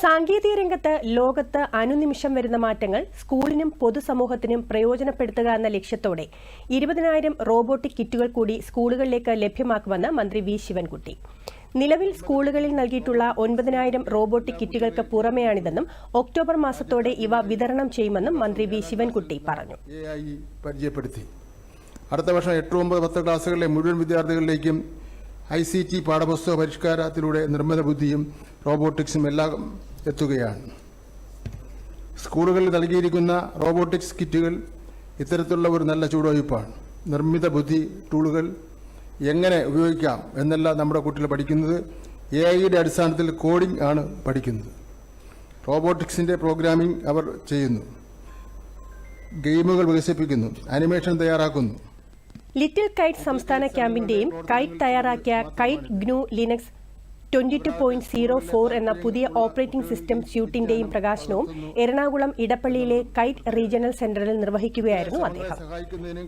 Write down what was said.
സാങ്കേതിക രംഗത്ത് ലോകത്ത് അനുനിമിഷം വരുന്ന മാറ്റങ്ങൾ സ്കൂളിനും പൊതുസമൂഹത്തിനും പ്രയോജനപ്പെടുത്തുക എന്ന ലക്ഷ്യത്തോടെ ഇരുപതിനായിരം റോബോട്ടിക് കിറ്റുകൾ കൂടി സ്കൂളുകളിലേക്ക് ലഭ്യമാക്കുമെന്ന് മന്ത്രി വി ശിവൻകുട്ടി. നിലവിൽ സ്കൂളുകളിൽ നൽകിയിട്ടുള്ള ഒൻപതിനായിരം റോബോട്ടിക് കിറ്റുകൾക്ക് പുറമെയാണിതെന്നും ഒക്ടോബർ മാസത്തോടെ ഇവ വിതരണം ചെയ്യുമെന്നും മന്ത്രി വി ശിവൻകുട്ടി പറഞ്ഞു. പരിചയപ്പെടുത്തി. അടുത്ത വർഷം എട്ട് ഒമ്പത് പത്ത് ക്ലാസ്സുകളിലെ മുഴുവൻ വിദ്യാർത്ഥികളിലേക്കും ഐ സി ടി പാഠപുസ്തക പരിഷ്കാരത്തിലൂടെ നിർമ്മിത ബുദ്ധിയും റോബോട്ടിക്സും എല്ലാം എത്തുകയാണ്. സ്കൂളുകളിൽ നൽകിയിരിക്കുന്ന റോബോട്ടിക്സ് കിറ്റുകൾ ഇത്തരത്തിലുള്ള ഒരു നല്ല ചുവടുവയ്പ്പാണ് നിർമ്മിത ബുദ്ധി ടൂളുകൾ എങ്ങനെ ഉപയോഗിക്കാം എന്നല്ല നമ്മുടെ കുട്ടികൾ പഠിക്കുന്നത്. എ ഐയുടെ അടിസ്ഥാനത്തിൽ കോഡിംഗ് ആണ് പഠിക്കുന്നത്. റോബോട്ടിക്സിന്റെ പ്രോഗ്രാമിംഗ് അവർ ചെയ്യുന്നു. ഗെയിമുകൾ വികസിപ്പിക്കുന്നു. അനിമേഷൻ തയ്യാറാക്കുന്നു. ലിറ്റിൽ കൈറ്റ് സംസ്ഥാന ക്യാമ്പിന്റെയും കൈറ്റ് തയ്യാറാക്കിയ kite GNU Linux twenty two point zero four എന്ന പുതിയ ഓപ്പറേറ്റിംഗ് സിസ്റ്റം സ്യൂട്ടിന്റെയും പ്രകാശനവും എറണാകുളം ഇടപ്പള്ളിയിലെ കൈറ്റ് റീജിയണൽ സെന്ററിൽ നിർവഹിക്കുകയായിരുന്നു അദ്ദേഹം. സഹായിക്കുന്നതിനും